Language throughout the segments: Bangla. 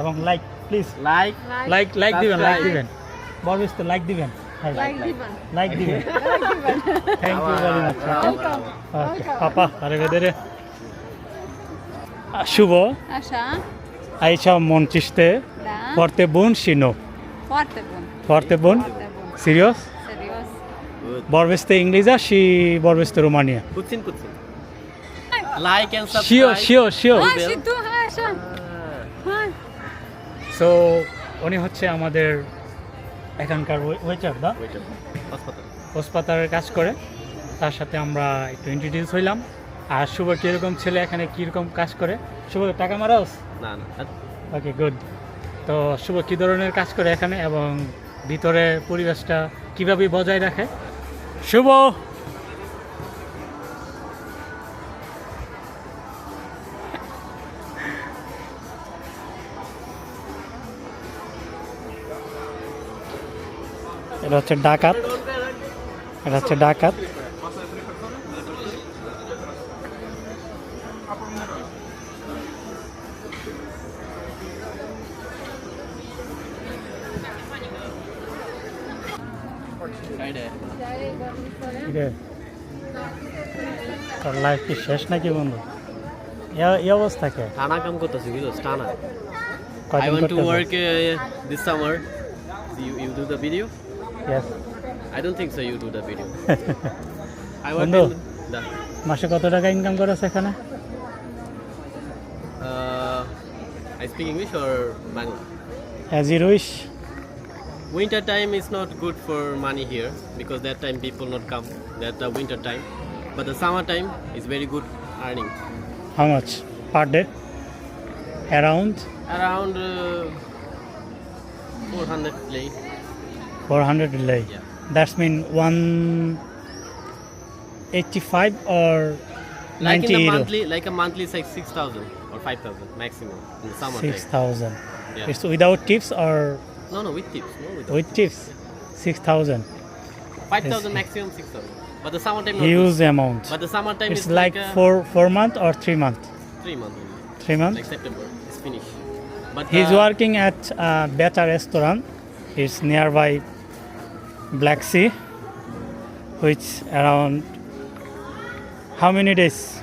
এবং like please like like like দিবেন লাইক দিবেন বরবেশ তো লাইক দিবেন লাইক দিবেন লাইক দিবেন thank you very much welcome okay পাপা শুভ আশা foarte bun Foarte bun? foarte bun Serios? serios Vorbește engleza și vorbește România. puțin puțin like and Și eu, și eu, și eu. hai și tu hai așa hai so উনি হচ্ছে আমাদের এখানকার ওয়েটার দা? হাসপাতাল। হাসপাতালের কাজ করে। তার সাথে আমরা একটু ইন্ট্রোডিউস হইলাম। আর শুভ কীরকম ছেলে এখানে কীরকম কাজ করে? শুভ টাকা মারাস? না না। ওকে গুড তো শুভ কী ধরনের কাজ করে এখানে? এবং ভিতরে পরিবেশটা কীভাবে বজায় রাখে? শুভ! এটা হচ্ছে ডাকাত। এটা হচ্ছে ডাকাত। ঠিক আছে তোর লাইফ কি শেষ নাকি বন্ধু? এ- এই অবস্থা কে? টানা কাম করতেছি বুঝছ টানা। I কয়দিন want to করতেছো? work uh, this summer. You, you yes I don't think so you do the video I want বন্ধু দ্য মাসে কত টাকা ইনকাম করছ এখানে I speak English or Bangla as you wish winter time is not good for money here because that time people not come that the winter time but the summer time is very good earning how much per day around around uh, 400 plate 400 relay. Yeah. That's mean 185 or like in a monthly, like a monthly is like 6,000 or 5,000 maximum in summer. 6,000. Yeah. It's without tips or? No, no, with tips. No, without with tips. tips. Yeah. 6,000. 5,000 maximum, 6,000. But the summertime huge amount. But the summertime it's is like, like four four month or three month. Three month. Only. Three month. Like September, it's finished. But he's uh, working at a better restaurant. It's nearby Black Sea, which around how many days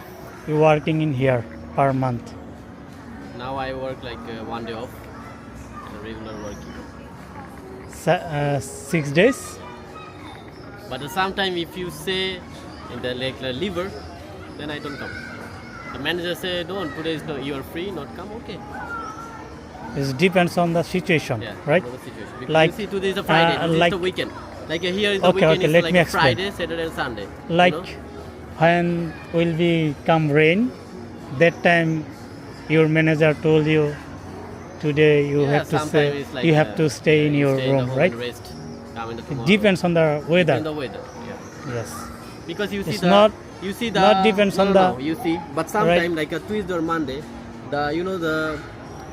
you working in here per month? Now I work like uh, one day off regular working. Uh, six days. But sometimes if you say in the like the liver, then I don't come. The manager say, don't, today is no, you are free, not come, okay. It depends on the situation, Yeah, right? the situation. Like, see today is a Friday, uh, is like- the weekend. Like here is the Okay, weekend, okay, let like me explain. Friday, Saturday and Sunday. you Like know? when will be come rain, that time your manager told you today you Yeah, have to stay like, you have to stay in your stay room, home right? Rest. Come in the It depends on the weather. In the weather, yeah. Yes. Because you see It's the not- you see the not depends no, on no, the- no, you see, but sometime like a Tuesday or Monday, the you know the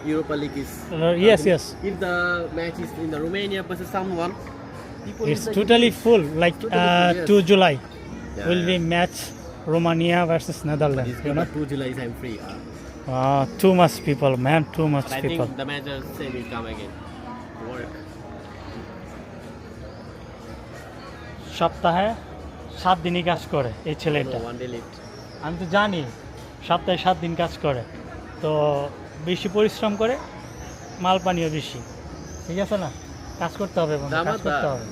Europa League is. Uh, yes, yes. If the match is in the Romania versus someone, It's totally full. Like uh, full, yes. 2 July Yeah, will be match Romania versus Netherlands. You know, but two July I'm free. Uh, uh, too much people, man. Too much but people. I think the manager say will come again work. সপ্তাহে সাত দিনই কাজ করে এই ছেলেটা. আমি তো জানি সপ্তাহে সাত দিন কাজ করে তো বেশি পরিশ্রম করে মাল পানিও বেশি ঠিক আছে না কাজ করতে হবে বন্ধু, কাজ করতে হবে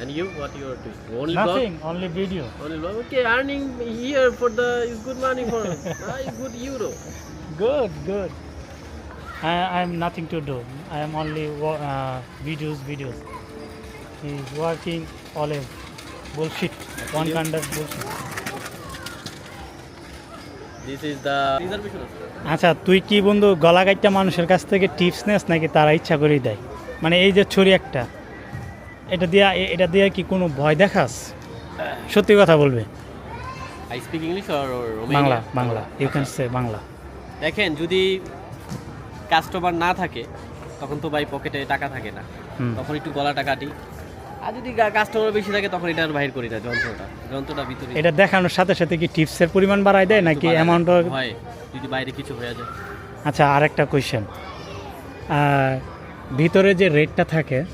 And you, what you are doing? Only nothing only video blog? Only blog. Okay, earning here for the is good money for uh, is good euro. Good, good. I, I'm nothing to do. I am only uh, videos, videos. He's working always. Bullshit. One kind of bullshit. This is the আচ্ছা তুই কি বন্ধু গলা কাটটা মানুষের কাছ থেকে টিপস নেস নাকি তারা ইচ্ছা করেই দেয় মানে এই যে ছুরি একটা এটা দিয়া এটা দিয়ে কি কোনো ভয় দেখাস? সত্যি কথা বলবে। I speak English or Bangla Bangla you can say Bangla. দেখেন যদি কাস্টমার না থাকে তখন তো ভাই পকেটে টাকা থাকে না। তখন একটু গলাটা কাটি। আর যদি কাস্টমার বেশি থাকে তখন এটা বাহির করি না যন্ত্রটা। যন্ত্রটা ভিতরে এটা দেখানোর সাথে সাথে কি টিপসের পরিমাণ বাড়ায় দেয় নাকি একটু বাড়ায়। অ্যামাউন্ট হয় যদি বাইরে কিছু হয়ে যায়। আচ্ছা আরেকটা কোয়েশ্চেন আর ভিতরে যে রেটটা থাকে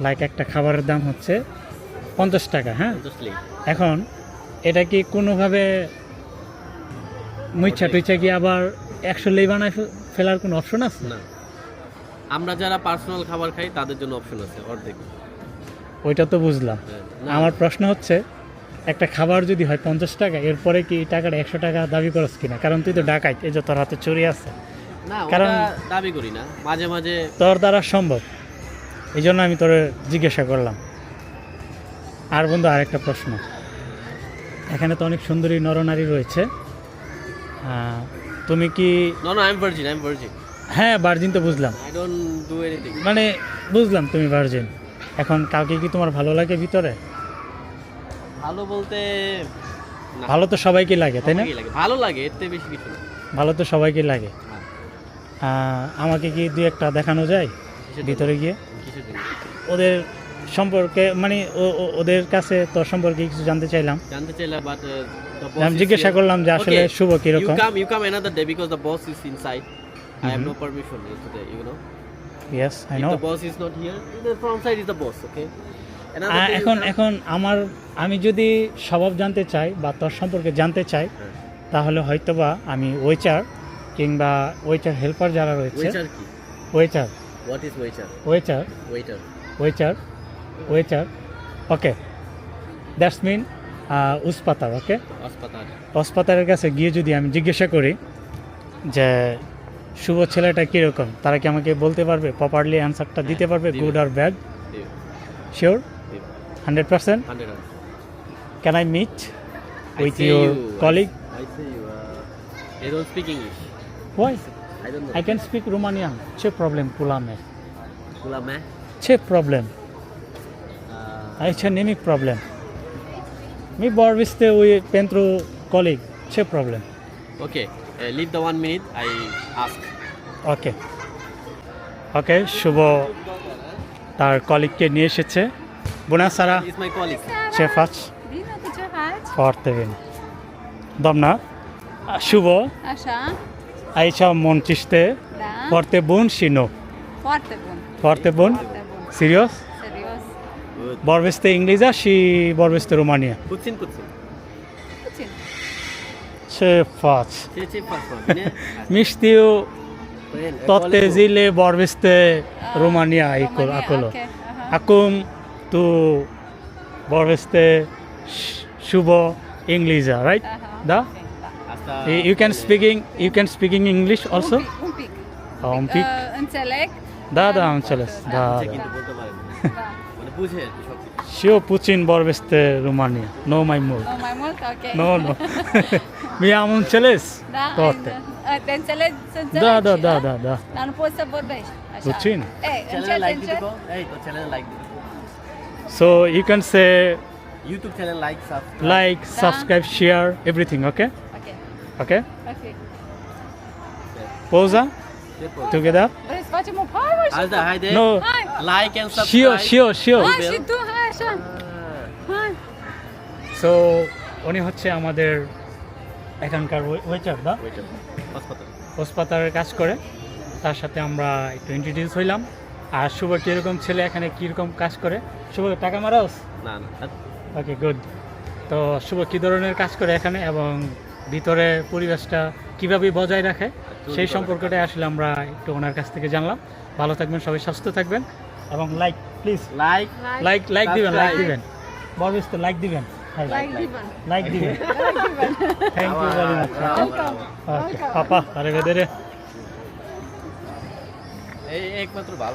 লাইক একটা খাবারের দাম হচ্ছে পঞ্চাশ টাকা হ্যাঁ? এখন এটা কি কোনোভাবে মুইচ্ছা টুইচ্ছা কি আবার একশো লেই বানায় ফেলার কোনো অপশন আছে? না। আমরা যারা পার্সোনাল খাবার খাই তাদের জন্য অপশন আছে অর্ধেক। ওইটা তো বুঝলাম। হ্যাঁ, আমার প্রশ্ন হচ্ছে একটা খাবার যদি হয় পঞ্চাশ টাকা এরপরে কি টাকাটা একশো টাকা দাবি করস কিনা? কারণ তুই তো ডাকাইত এই যে তোর হাতে চুরি আছে। কারণ- দাবি করি না। মাঝে মাঝে তোর দ্বারা সম্ভব। এই জন্য আমি তোরে জিজ্ঞাসা করলাম। আর বন্ধু আরেকটা প্রশ্ন। এখানে তো অনেক সুন্দরী নরনারী রয়েছে। তুমি কি no no I am virgin I am virgin হ্যাঁ ভার্জিন তো বুঝলাম। আই ডোন্ট ডু এনিথিং মানে বুঝলাম তুমি ভার্জিন এখন কাউকে কি তোমার ভালো লাগে ভিতরে? ভালো বলতে ভালো তো সবাইকে লাগে তাই না? ভালো লাগে থেকে বেশি কিছু ভালো তো সবাইকে লাগে। আমাকে কি দুই একটা দেখানো যায়? ভিতরে গিয়ে? ওদের সম্পর্কে মানে ওদের কাছে তোর সম্পর্কে কিছু জানতে চাইলাম। জানতে চাইলাম বাট আমি জিজ্ঞাসা করলাম যে আসলে শুভ ইউ কীরকম come you come another day because the boss is inside. I have Mhm. no permission today you know. Yes I know not here the front side is the boss okay? Another day you এখন এখন আমার আমি যদি স্বভাব জানতে চাই বা তোর সম্পর্কে জানতে চাই হ্যাঁ। তাহলে হয়তোবা আমি ওয়েচার কিংবা ওয়েচার হেল্পার যারা রয়েছে। কি? ওয়েচার what is waiter? ওয়েচার waiter ওয়েচার ওয়েচার okay that's mean উসপাতার ওকে হাসপাতাল হাসপাতালের কাছে গিয়ে যদি আমি জিজ্ঞাসা করি যে শুভ ছেলেটা কীরকম? তারা কি আমাকে বলতে পারবে? প্রপারলি অ্যান্সারটা দিতে পারবে। Good R bad sure hundred percent can I meet with your colleague I don't speak English. Why I don't know I can speak Romanian ce problem pula mea Pula mea ce problem uh, aici nimic problem mi vorbiste ui pentru coleg ce problem okay uh, leave the one minute I ask okay okay Shubho তার কলিগকে নিয়ে এসেছে faci? Bine, tu ce faci? Foarte Shubho Așa, aici muncește da? foarte bun și nu. Foarte bun. Foarte bun? Foarte bun. Serios? Serios. Vorbește engleza și vorbește România. puțin puțin Puțin. Ce faci? ce ce faci bine Mi știu Păi, toate zile vorbește Ah, România acolo. Acolo. ok, aha. Acum tu vorbește sh- Shubho engleza, right? Aha, Da? ok, da. asta You can speaking you can speaking English also? Umpik. Umpik. Da, da, am. Da. Și eu puțin vorbesc România, No my mood. No my mood Ok. No no. Mi am înțeles da, toate. Să înțelegi, da, da, da, da, da. Dar nu poți să vorbești așa. Puțin. Ei, încet, încet. Like So you can say YouTube channel like subscribe. Like, subscribe, share, everything, okay? Ok, Okay? ok. Together? Vrei să facem o pauză? și- আলদা No. Hai, like and Și eu, și eu, și eu. hai și tu, hai așa. Hai. So উনি হচ্ছে আমাদের এখানকার ওয়েচার দা হাসপাতালের কাজ করে তার সাথে আমরা একটু ইন্ট্রোডিউস হইলাম আর শুভ কীরকম ছেলে এখানে কীরকম কাজ করে শুভ টাকা মারাস না না ওকে গুড তো শুভ কী ধরনের কাজ করে এখানে এবং ভিতরে পরিবেশটা কীভাবে বজায় রাখে সেই সম্পর্কটা আসলে আমরা একটু ওনার কাছ থেকে জানলাম। ভালো থাকবেন সবাই সুস্থ থাকবেন এবং like please like like like দিবেন লাইক দিবেন। তো লাইক দিবেন. লাইক দিবেন। থ্যাংক ইউ ভেরি মাচ পাপা আরে বেদরে এই একমাত্র ভালো।